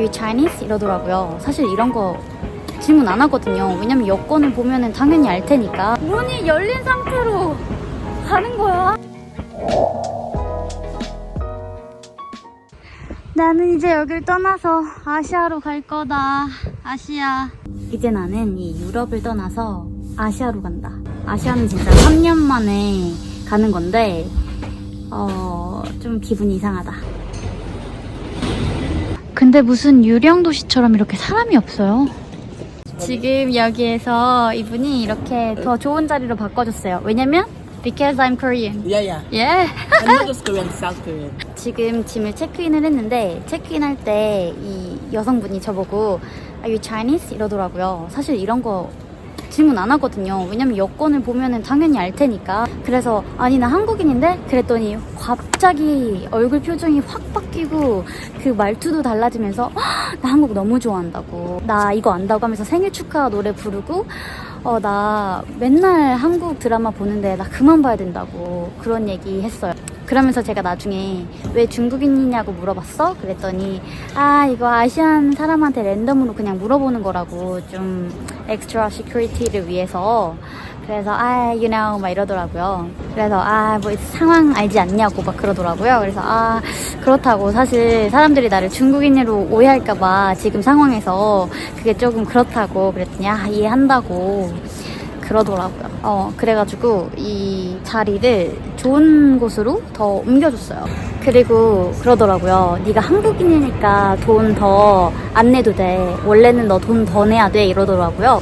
Are you Chinese? 이러더라고요. 사실 이런 거 질문 안 하거든요. 왜냐면 여권을 보면은 당연히 알 테니까. 문이 열린 상태로 가는 거야. 나는 이제 여길 떠나서 아시아로 갈 거다. 아시아. 이제 나는 이 유럽을 떠나서 아시아로 간다. 아시아는 진짜 3년 만에 가는 건데, 어, 좀 기분이 이상하다. 근데 무슨 유령 도시처럼 이렇게 사람이 없어요. 지금 여기에서 이분이 이렇게 더 좋은 자리로 바꿔줬어요. 왜냐면 because I'm Korean. Yeah, yeah. Yeah. I'm not just Korean, South Korean. 지금 짐을 체크인을 했는데 체크인 할 때 이 여성분이 저보고 Are you Chinese? 이러더라고요. 사실 이런 거 질문 안 하거든요. 왜냐면 여권을 보면은 당연히 알 테니까. 그래서 아니 나 한국인인데 그랬더니 갑자기 얼굴 표정이 확 바뀌고 그 말투도 달라지면서 "헉, 나 한국 너무 좋아한다고. 나 이거 안다고 하면서 생일 축하 노래 부르고 어 나 맨날 한국 드라마 보는데 나 그만 봐야 된다고 그런 얘기 했어요. 그러면서 제가 나중에 왜 중국인이냐고 물어봤어? 그랬더니 아 이거 아시안 사람한테 랜덤으로 그냥 물어보는 거라고 좀 엑스트라 시큐리티를 위해서 그래서 아 you know 막 이러더라고요. 그래서 아 뭐 상황 알지 않냐고 막 그러더라고요. 그래서 아 그렇다고 사실 사람들이 나를 중국인으로 오해할까봐 지금 상황에서 그게 조금 그렇다고 그랬더니 아 이해한다고 그러더라고요. 어, 그래가지고 이 자리를 좋은 곳으로 더 옮겨줬어요. 그리고 그러더라고요. 네가 한국인이니까 돈 더 안 내도 돼. 원래는 너 돈 더 내야 돼. 이러더라고요.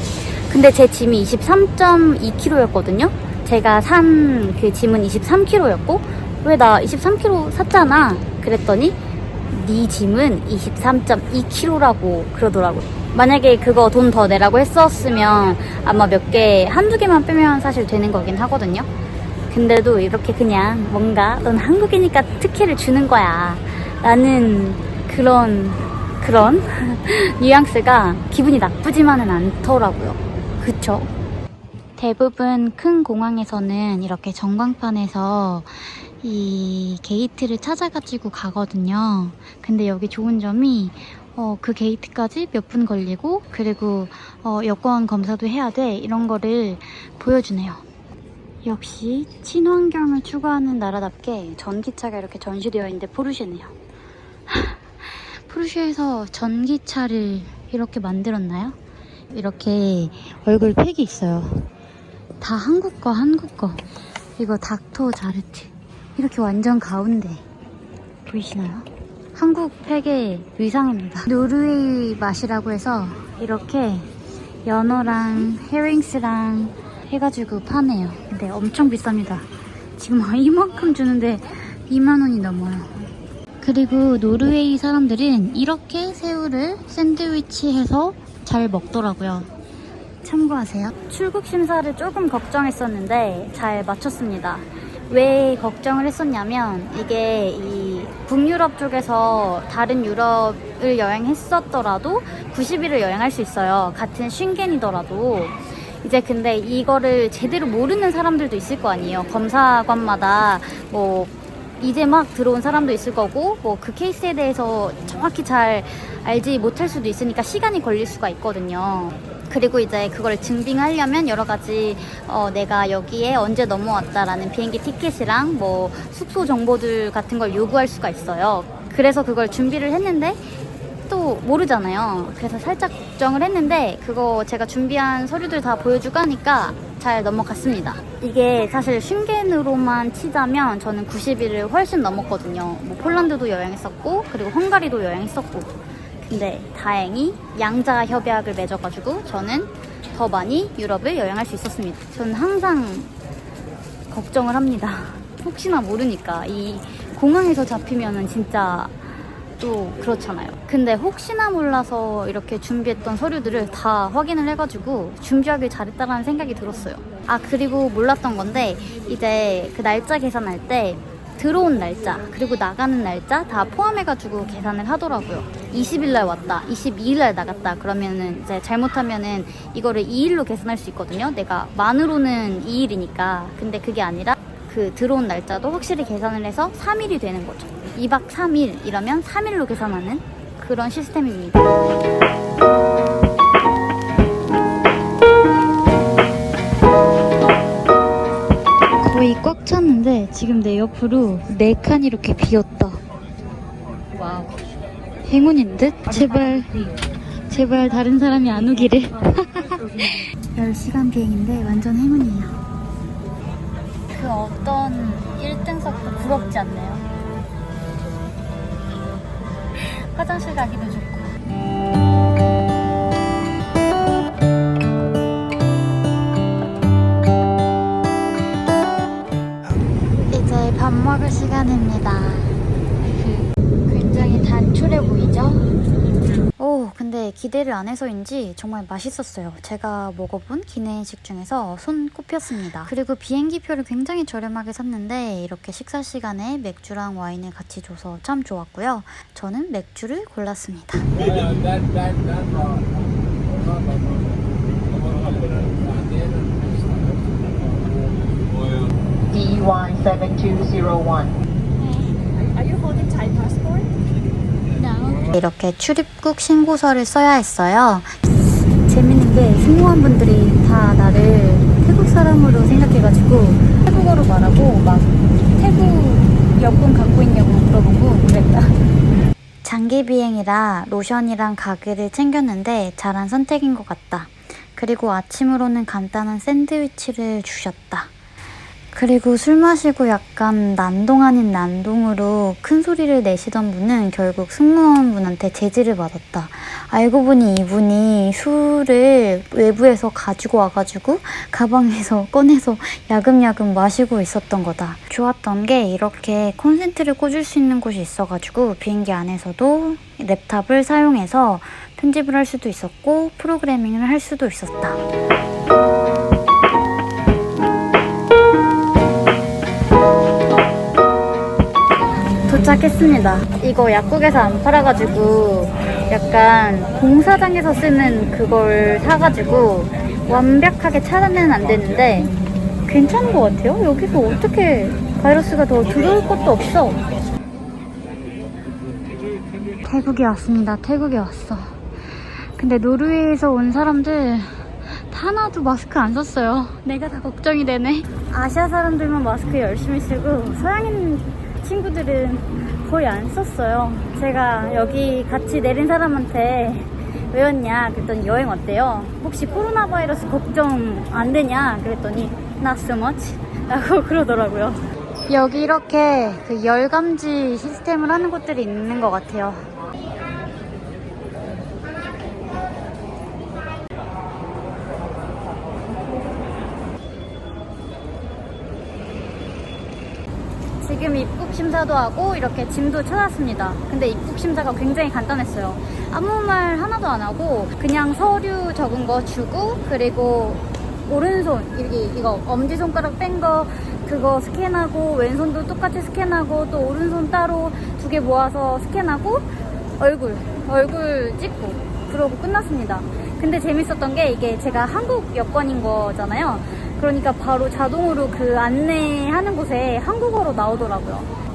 근데 제 짐이 23.2kg였거든요. 제가 산 그 짐은 23kg였고 왜 나 23kg 샀잖아. 그랬더니 네 짐은 23.2kg라고 그러더라고요. 만약에 그거 돈 더 내라고 했었으면 아마 몇 개, 한두 개만 빼면 사실 되는 거긴 하거든요. 근데도 이렇게 그냥 뭔가 넌 한국이니까 특혜를 주는 거야. 나는 그런, 그런 뉘앙스가 기분이 나쁘지만은 않더라고요. 그쵸? 대부분 큰 공항에서는 이렇게 전광판에서 이 게이트를 찾아가지고 가거든요. 근데 여기 좋은 점이 어, 그 게이트까지 몇 분 걸리고 그리고 어, 여권 검사도 해야 돼 이런 거를 보여주네요. 역시 친환경을 추구하는 나라답게 전기차가 이렇게 전시되어 있는데 포르쉐네요. 포르쉐에서 전기차를 이렇게 만들었나요? 이렇게 얼굴 팩이 있어요. 다 한국 거, 한국 거. 이거 닥터 자르트. 이렇게 완전 가운데. 보이시나요? 한국 팩의 위상입니다. 노르웨이 맛이라고 해서 이렇게 연어랑 헤링스랑 해가지고 파네요. 근데 엄청 비쌉니다. 지금 이만큼 주는데 2만원이 넘어요. 그리고 노르웨이 사람들은 이렇게 새우를 샌드위치해서 잘 먹더라고요. 참고하세요. 출국 심사를 조금 걱정했었는데 잘 마쳤습니다. 왜 걱정을 했었냐면 이게 이 북유럽 쪽에서 다른 유럽을 여행했었더라도 90일을 여행할 수 있어요. 같은 쉥겐이더라도. 이제 근데 이거를 제대로 모르는 사람들도 있을 거 아니에요. 검사관마다 뭐 이제 막 들어온 사람도 있을 거고 뭐 그 케이스에 대해서 정확히 잘 알지 못할 수도 있으니까 시간이 걸릴 수가 있거든요. 그리고 이제 그걸 증빙하려면 여러 가지 어, 내가 여기에 언제 넘어왔다라는 비행기 티켓이랑 뭐 숙소 정보들 같은 걸 요구할 수가 있어요. 그래서 그걸 준비를 했는데 또 모르잖아요. 그래서 살짝 걱정을 했는데 그거 제가 준비한 서류들 다 보여주고 하니까 잘 넘어갔습니다. 이게 사실 쉥겐으로만 치자면 저는 90일을 훨씬 넘었거든요. 뭐 폴란드도 여행했었고 그리고 헝가리도 여행했었고 근데 다행히 양자 협약을 맺어가지고 저는 더 많이 유럽을 여행할 수 있었습니다. 저는 항상 걱정을 합니다. 혹시나 모르니까 이 공항에서 잡히면은 진짜 또 그렇잖아요. 근데 혹시나 몰라서 이렇게 준비했던 서류들을 다 확인을 해가지고 준비하길 잘했다라는 생각이 들었어요. 아 그리고 몰랐던 건데 이제 그 날짜 계산할 때 들어온 날짜 그리고 나가는 날짜 다 포함해가지고 계산을 하더라고요. 20일 날 왔다, 22일 날 나갔다 그러면은 이제 잘못하면은 이거를 2일로 계산할 수 있거든요. 내가 만으로는 2일이니까 근데 그게 아니라 그 들어온 날짜도 확실히 계산을 해서 3일이 되는 거죠. 2박 3일 이러면 3일로 계산하는 그런 시스템입니다. 거의 꽉 찼는데 지금 내 옆으로 네 칸 이렇게 비었다. 와우. 행운인 듯? 제발, 제발 다른 사람이 안 오기를. 10시간 비행인데 완전 행운이에요. 그 어떤 1등석도 부럽지 않네요. 화장실 가기도 좋고. 이제 밥 먹을 시간입니다. 그 굉장히 단촐해 보이죠? 오, 근데 기대를 안 해서인지 정말 맛있었어요. 제가 먹어본 기내식 중에서 손 꼽혔습니다. 그리고 비행기표를 굉장히 저렴하게 샀는데 이렇게 식사 시간에 맥주랑 와인을 같이 줘서 참 좋았고요. 저는 맥주를 골랐습니다. DY7201. Are you holding Thai passport? 이렇게 출입국 신고서를 써야 했어요. 재밌는 게 승무원분들이 다 나를 태국 사람으로 생각해가지고 태국어로 말하고 막 태국 여권 갖고 있냐고 물어보고 그랬다. 장기 비행이라 로션이랑 가글을 챙겼는데 잘한 선택인 것 같다. 그리고 아침으로는 간단한 샌드위치를 주셨다. 그리고 술 마시고 약간 난동 아닌 난동으로 큰 소리를 내시던 분은 결국 승무원분한테 제지를 받았다. 알고 보니 이분이 술을 외부에서 가지고 와가지고 가방에서 꺼내서 야금야금 마시고 있었던 거다. 좋았던 게 이렇게 콘센트를 꽂을 수 있는 곳이 있어가지고 비행기 안에서도 랩탑을 사용해서 편집을 할 수도 있었고 프로그래밍을 할 수도 있었다. 도착했습니다. 이거 약국에서 안 팔아가지고 약간 공사장에서 쓰는 그걸 사가지고 완벽하게 차단은 안 되는데 괜찮은 것 같아요. 여기서 어떻게 바이러스가 더 들어올 것도 없어. 태국에 왔습니다. 태국에 왔어. 근데 노르웨이에서 온 사람들 다 하나도 마스크 안 썼어요. 내가 다 걱정이 되네. 아시아 사람들만 마스크 열심히 쓰고 서양인 친구들은 거의 안 썼어요. 제가 여기 같이 내린 사람한테 왜 왔냐 그랬더니 여행 어때요? 혹시 코로나 바이러스 걱정 안 되냐 그랬더니 not so much 라고 그러더라고요. 여기 이렇게 그 열감지 시스템을 하는 곳들이 있는 것 같아요. 지금 심사도 하고 이렇게 짐도 찾았습니다. 근데 입국 심사가 굉장히 간단했어요. 아무 말 하나도 안 하고 그냥 서류 적은 거 주고 그리고 오른손 여기 이거 엄지 손가락 뺀 거 그거 스캔하고 왼손도 똑같이 스캔하고 또 오른손 따로 두 개 모아서 스캔하고 얼굴 얼굴 찍고 그러고 끝났습니다. 근데 재밌었던 게 이게 제가 한국 여권인 거잖아요. 그러니까 바로 자동으로 그 안내하는 곳에 한국어로 나오더라고요.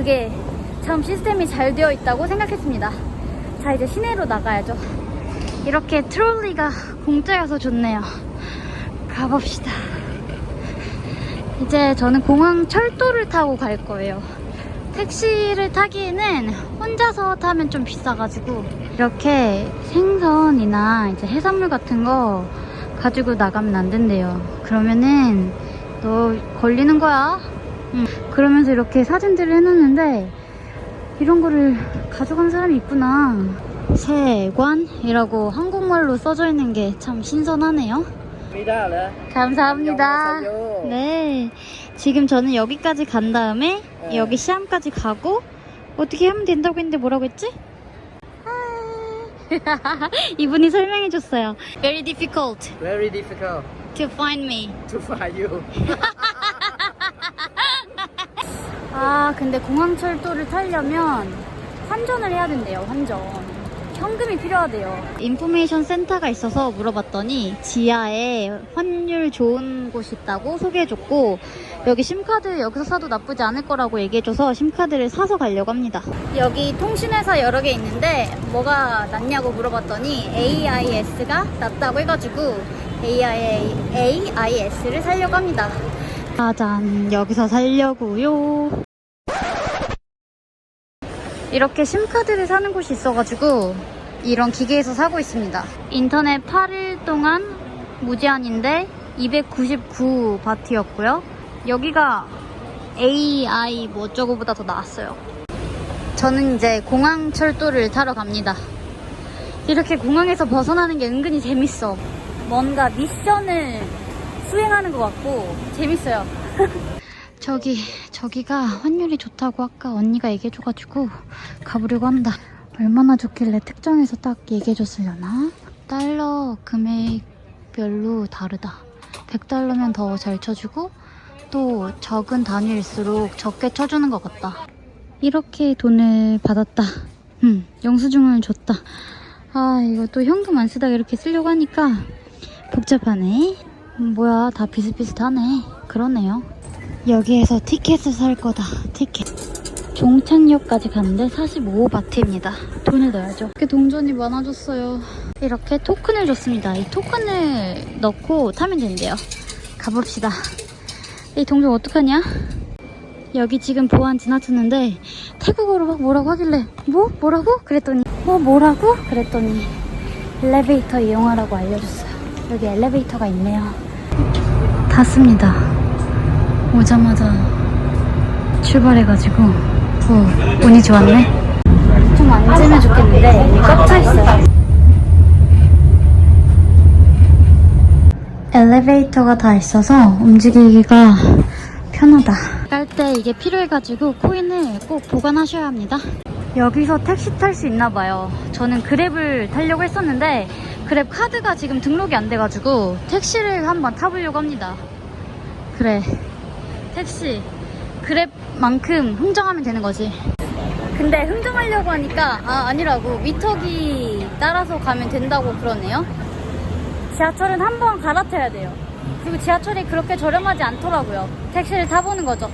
그게 참 시스템이 잘 되어 있다고 생각했습니다. 자, 이제 시내로 나가야죠. 이렇게 트롤리가 공짜여서 좋네요. 가봅시다. 이제 저는 공항 철도를 타고 갈 거예요. 택시를 타기에는 혼자서 타면 좀 비싸가지고 이렇게 생선이나 이제 해산물 같은 거 가지고 나가면 안 된대요. 그러면은 너 걸리는 거야. 응. 그러면서 이렇게 사진들을 해놨는데 이런 거를 가져간 사람이 있구나. 세관이라고 한국말로 써져 있는 게 참 신선하네요. 감사합니다. 네. 지금 저는 여기까지 간 다음에 네. 여기 시암까지 가고 어떻게 하면 된다고 했는데 뭐라고 했지? 아. 이분이 설명해 줬어요. Very difficult Very difficult to find me. to find you. 아, 근데 공항철도를 타려면 환전을 해야 된대요, 환전. 현금이 필요하대요. 인포메이션 센터가 있어서 물어봤더니 지하에 환율 좋은 곳이 있다고 소개해줬고 여기 심카드 여기서 사도 나쁘지 않을 거라고 얘기해줘서 심카드를 사서 가려고 합니다. 여기 통신회사 여러 개 있는데 뭐가 낫냐고 물어봤더니 AIS가 낫다고 해가지고 AIS를 살려고 합니다. 짜잔 여기서 살려고요. 이렇게 심카드를 사는 곳이 있어가지고 이런 기계에서 사고 있습니다. 인터넷 8일 동안 무제한인데 299바트였고요. 여기가 AI 뭐 어쩌고보다 더 나았어요. 저는 이제 공항 철도를 타러 갑니다. 이렇게 공항에서 벗어나는 게 은근히 재밌어. 뭔가 미션을 수행하는 것 같고 재밌어요. 저기 저기가 환율이 좋다고 아까 언니가 얘기해줘가지고 가보려고 한다. 얼마나 좋길래 특정해서 딱 얘기해줬으려나? 달러 금액별로 다르다. 100달러면 더 잘 쳐주고 또 적은 단위일수록 적게 쳐주는 것 같다. 이렇게 돈을 받았다. 음, 영수증을 줬다. 아, 이거 또 현금 안 쓰다가 이렇게 쓰려고 하니까 복잡하네. 음, 뭐야, 다 비슷비슷하네. 그러네요. 여기에서 티켓을 살 거다. 티켓. 종착역까지 가는데 45바트입니다. 돈을 넣어야죠. 이렇게 동전이 많아졌어요. 이렇게 토큰을 줬습니다. 이 토큰을 넣고 타면 된대요. 가봅시다. 이 동전 어떡하냐? 여기 지금 보안 지나쳤는데 태국어로 막 뭐라고 하길래 뭐? 뭐라고? 그랬더니 뭐 뭐라고? 그랬더니 엘리베이터 이용하라고 알려줬어요. 여기 엘리베이터가 있네요. 탔습니다. 오자마자 출발해가지고 오, 운이 좋았네. 좀 앉으면 좋겠는데 꽉 차 있어요. 엘리베이터가 다 있어서 움직이기가 편하다. 갈때 이게 필요해가지고 코인을 꼭 보관하셔야 합니다. 여기서 택시 탈 수 있나 봐요. 저는 그랩을 타려고 했었는데 그랩 카드가 지금 등록이 안 돼가지고 택시를 한번 타보려고 합니다. 그래. 택시. 그랩만큼 흥정하면 되는 거지. 근데 흥정하려고 하니까 아 아니라고 미터기 따라서 가면 된다고 그러네요. 지하철은 한 번 갈아타야 돼요. 그리고 지하철이 그렇게 저렴하지 않더라고요. 택시를 타보는 거죠.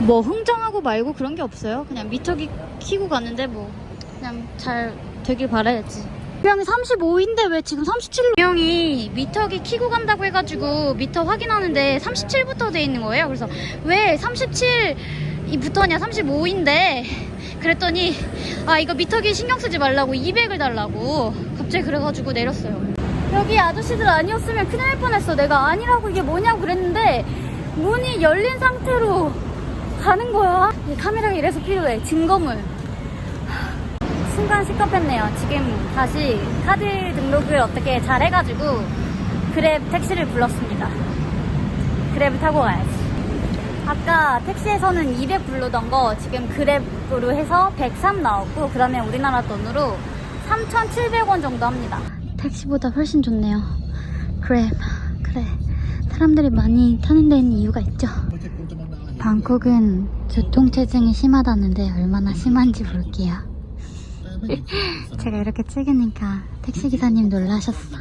뭐 흥정하고 말고 그런 게 없어요. 그냥 미터기 키고 가는데 뭐 그냥 잘 되길 바라야지. 분명히 35인데 왜 지금 37? 분명히 미터기 키고 간다고 해가지고 미터 확인하는데 37부터 돼 있는 거예요. 그래서 왜 37이부터냐 35인데 그랬더니 아 이거 미터기 신경 쓰지 말라고 200을 달라고 갑자기 그래가지고 내렸어요. 여기 아저씨들 아니었으면 큰일 날 뻔했어. 내가 아니라고 이게 뭐냐고 그랬는데 문이 열린 상태로 가는 거야. 이 카메라가 이래서 필요해. 증거물. 순간 시겁했네요. 지금 다시 카드 등록을 어떻게 잘 해가지고 그랩 택시를 불렀습니다. 그랩을 타고 가야지. 아까 택시에서는 200 부르던 거 지금 그랩으로 해서 103 나왔고 그 다음에 우리나라 돈으로 3,700원 정도 합니다. 택시보다 훨씬 좋네요. 그랩 그래 사람들이 많이 타는 데는 이유가 있죠. 방콕은 교통체증이 심하다는데 얼마나 심한지 볼게요. 제가 이렇게 찍으니까 택시기사님 놀라셨어.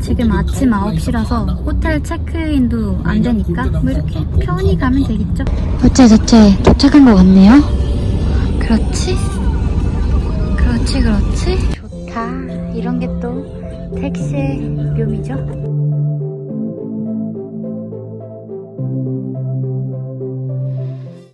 지금 아침 9시라서 호텔 체크인도 안 되니까 뭐 이렇게 편히 가면 되겠죠. 어째 저째 도착한 것 같네요. 그렇지? 그렇지, 그렇지. 좋다. 이런 게 또 택시의 묘미죠.